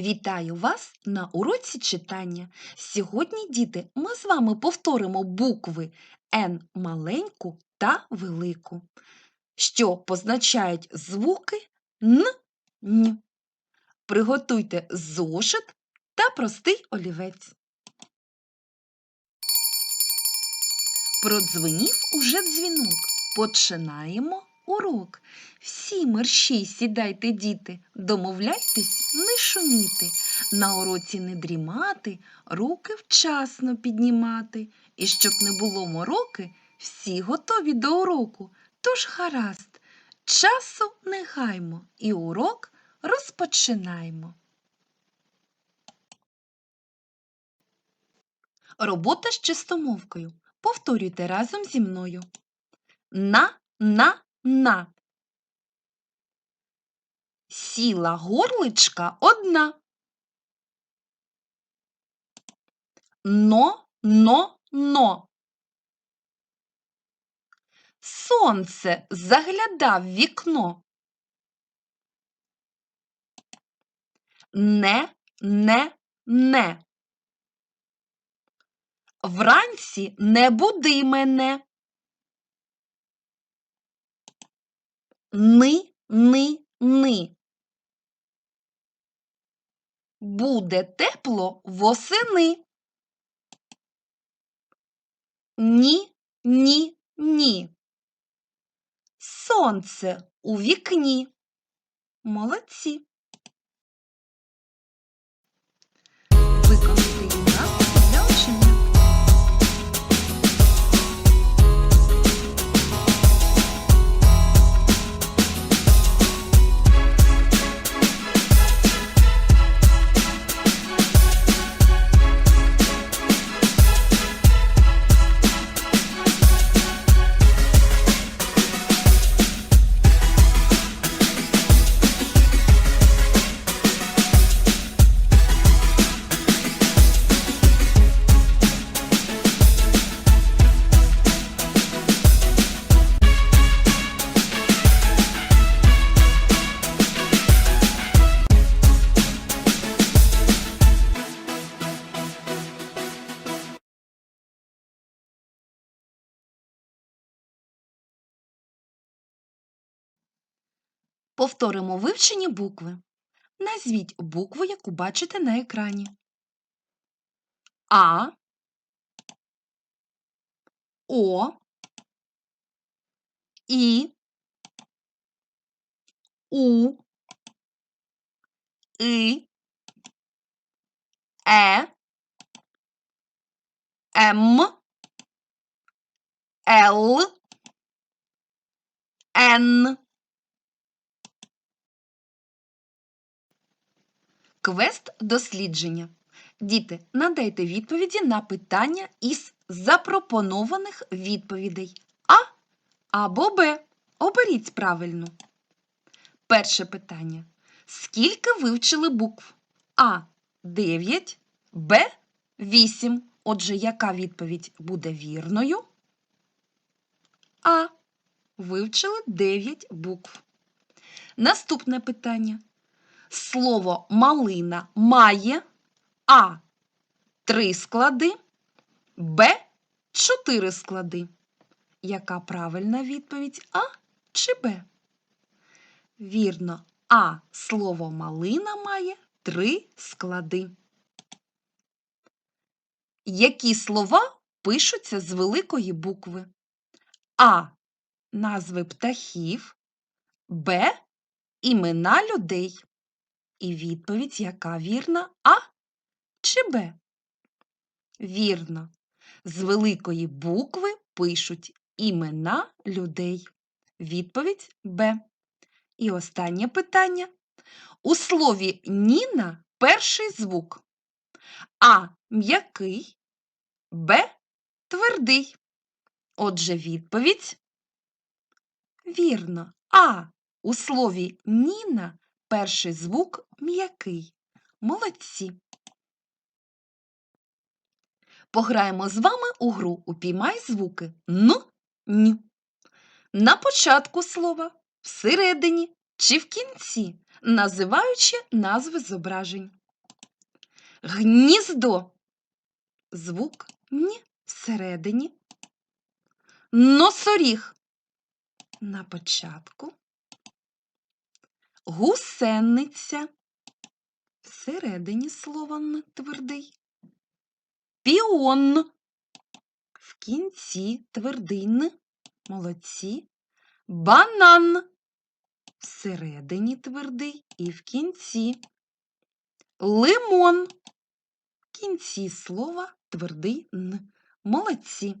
Вітаю вас на уроці читання. Сьогодні, діти, ми з вами повторимо букви Н маленьку та велику, що позначають звуки Н, Н. Приготуйте зошит та простий олівець. Продзвенів уже дзвінок. Починаємо урок. Всі мерщій сідайте, діти, домовляйтесь не шуміти, на уроці не дрімати, руки вчасно піднімати. І щоб не було мороки, всі готові до уроку. Тож гаразд, часу не гаймо і урок розпочинаємо. Робота з чистомовкою. Повторюйте разом зі мною. На, на, на. Сіла горличка одна. Но, но, но. Сонце заглядав вікно. Не, не, не. Вранці не буди мене. Ни, ни, ни. Буде тепло восени. Ні, ні, ні. Сонце у вікні. Молодці. Повторимо вивчені букви. Назвіть букву, яку бачите на екрані. А, О, І, У, И, Е, М, Л, Н. Квест дослідження. Діти, надайте відповіді на питання із запропонованих відповідей А або Б. Оберіть правильну. Перше питання. Скільки вивчили букв? А 9, Б 8. Отже, яка відповідь буде вірною? А. Вивчили 9 букв. Наступне питання. Слово малина має А. Три склади, Б. Чотири склади. Яка правильна відповідь А чи Б? Вірно, А слово малина має три склади. Які слова пишуться з великої букви? А. Назви птахів, Б. Імена людей. І відповідь, яка вірна А чи Б? Вірно. З великої букви пишуть імена людей. Відповідь Б. І останнє питання. У слові Ніна перший звук. А м'який, Б твердий. Отже, відповідь. Вірно. А у слові Ніна перший звук м'який. Молодці. Пограємо з вами у гру Упіймай звуки Н, Н. На початку слова, всередині чи в кінці, називаючи назви зображень. Гніздо. Звук ні всередині. Носоріг на початку. Гусениця. Всередині слова твердий. Піон. В кінці твердий «н». Молодці. Банан. Всередині твердий і в кінці. Лимон. В кінці слова твердий «н». Молодці.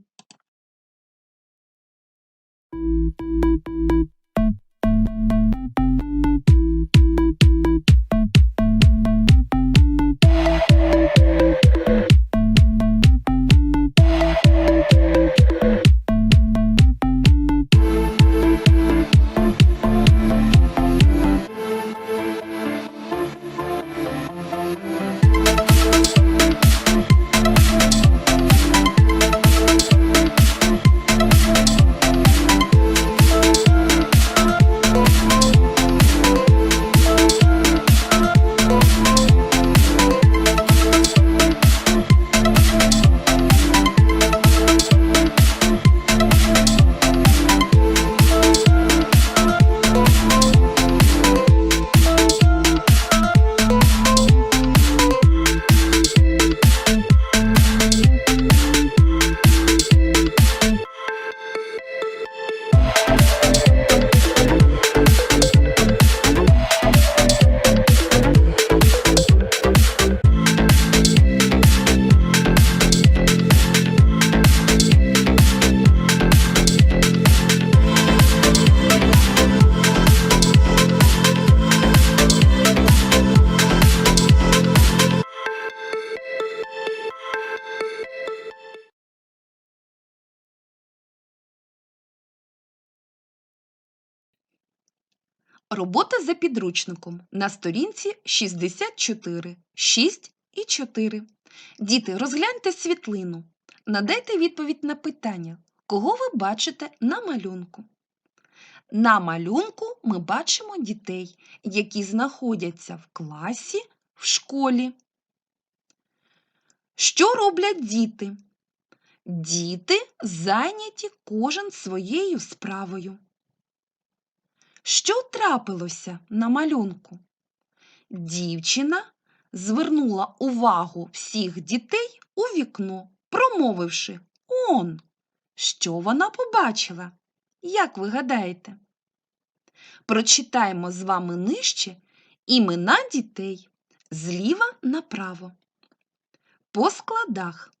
Робота за підручником на сторінці 64, 6 і 4. Діти, розгляньте світлину. Надайте відповідь на питання, кого ви бачите на малюнку. На малюнку ми бачимо дітей, які знаходяться в класі в школі. Що роблять діти? Діти зайняті кожен своєю справою. Що трапилося на малюнку? Дівчина звернула увагу всіх дітей у вікно, промовивши Он. Що вона побачила? Як ви гадаєте? Прочитаємо з вами нижче імена дітей зліва направо. По складах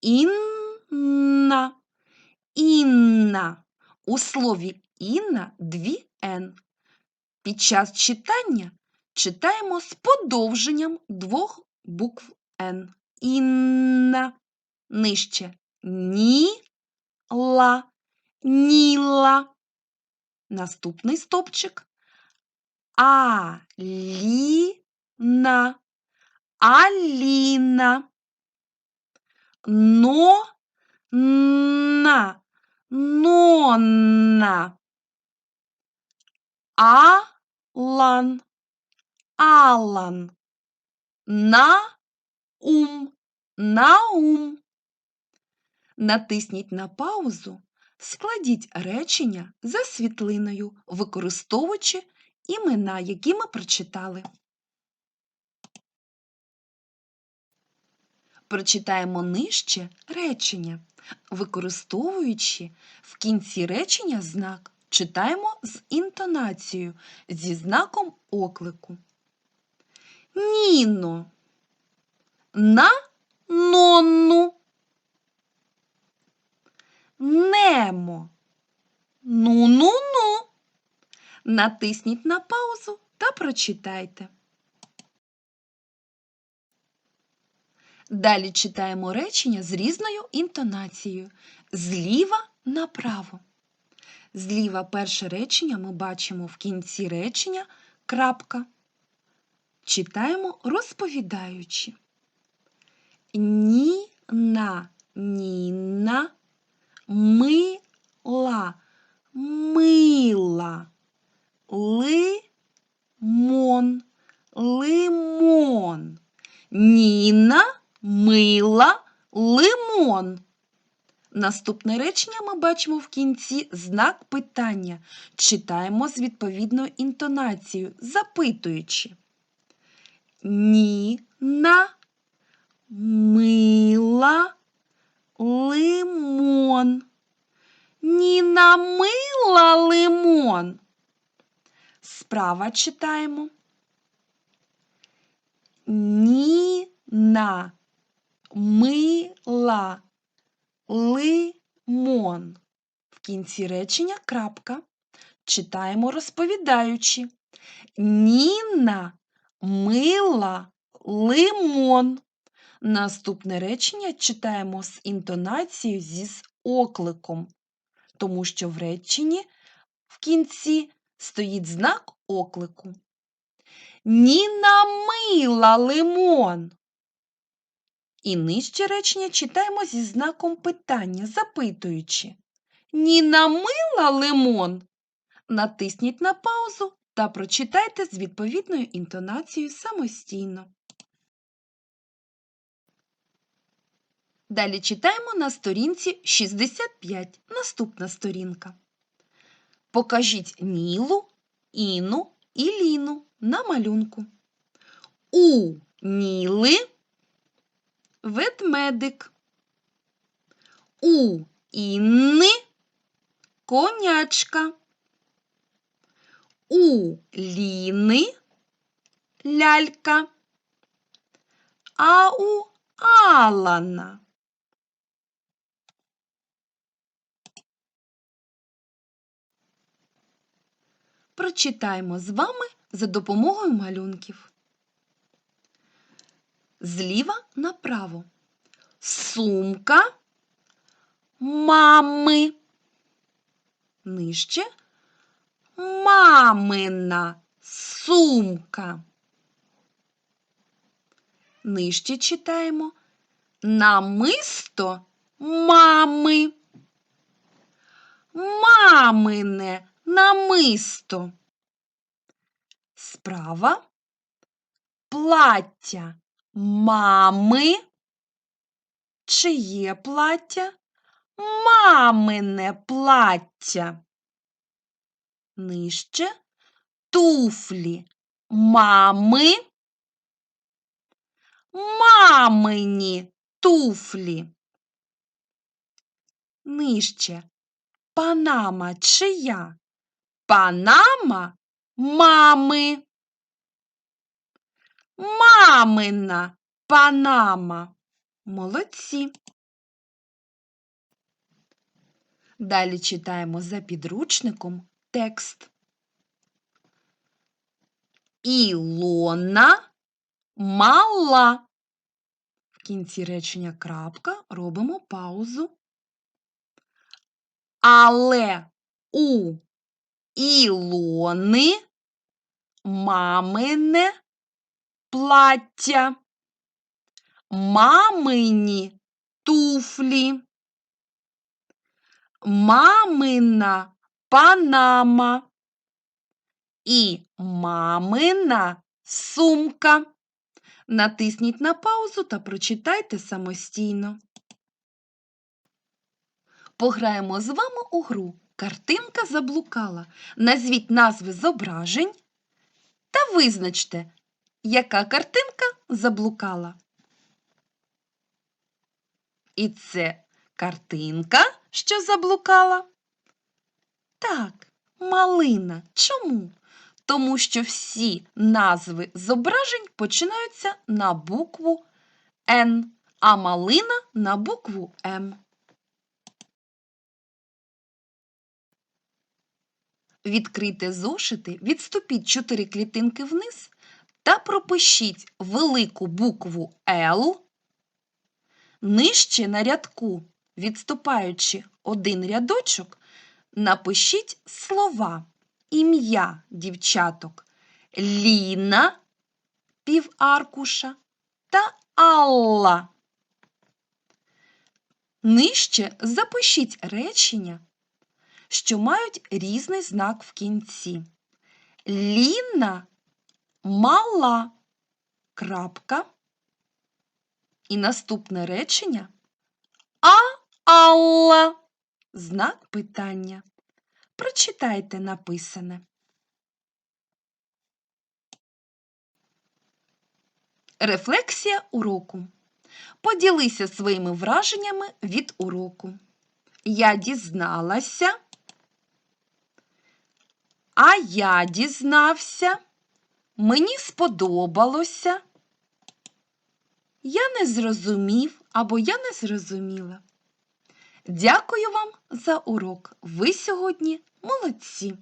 Інна, Інна. У слові Інна дві Н. Під час читання читаємо з подовженням двох букв Н. Інна. Нижче Ні-ла, Ніла. Наступний стопчик. А-лі-на, Аліна. Но-на, Нонна. Алан, Алан. На-ум, Наум. Натисніть на паузу, складіть речення за світлиною, використовуючи імена, які ми прочитали. Прочитаємо нижче речення, використовуючи в кінці речення знак, читаємо з інтонацією, зі знаком оклику. Ніно. На нонну. Немо. Ну-ну-ну. Натисніть на паузу та прочитайте. Далі читаємо речення з різною інтонацією. Зліва направо. Зліва перше речення ми бачимо в кінці речення крапка. Читаємо розповідаючи. Ніна, Ніна, мила, мила, лимон, лимон. Ніна мила лимон. Наступне речення ми бачимо в кінці знак питання. Читаємо з відповідною інтонацією, запитуючи. Ніна мила лимон. Ніна мила лимон. Справа читаємо. Ніна мила лимон. В кінці речення крапка. Читаємо розповідаючи. Ніна мила лимон. Наступне речення читаємо з інтонацією зі з окликом, тому що в реченні в кінці стоїть знак оклику. Ніна мила лимон. І нижче речення читаємо зі знаком питання, запитуючи. Ніна мила лимон? Натисніть на паузу та прочитайте з відповідною інтонацією самостійно. Далі читаємо на сторінці 65. Наступна сторінка. Покажіть Нілу, Іну і Ліну на малюнку. У Ніли ведмедик. У Інни конячка. У Ліни лялька. А у Алана прочитаємо з вами за допомогою малюнків. Зліва направо. Сумка мами. Нижче мамина сумка. Нижче читаємо намисто мами. Мамине намисто. Справа плаття мами. Чиє плаття? Мамине плаття. Нижче туфлі мами. Мамині туфлі. Нижче панама чия? Панама мами. Мамина панама. Молодці. Далі читаємо за підручником текст. Ілона мала. В кінці речення крапка робимо паузу. Але у Ілони мамине плаття, мамині туфлі, мамина панама і мамина сумка. Натисніть на паузу та прочитайте самостійно. Пограємо з вами у гру. Картинка заблукала. Назвіть назви зображень та визначте, яка картинка заблукала. І це картинка, що заблукала? Так, малина. Чому? Тому що всі назви зображень починаються на букву Н, а малина на букву М. Відкрийте зошити, відступіть 4 клітинки вниз та пропишіть велику букву Л. Нижче на рядку, відступаючи один рядочок, напишіть слова ім'я дівчаток Ліна піваркуша та Алла. Нижче запишіть речення що мають різний знак в кінці. Ліна мала крапка. І наступне речення А Алла. Знак питання. Прочитайте написане. Рефлексія уроку. Поділися своїми враженнями від уроку. Я дізналася. А я дізнався. Мені сподобалося. Я не зрозумів або я не зрозуміла. Дякую вам за урок. Ви сьогодні молодці.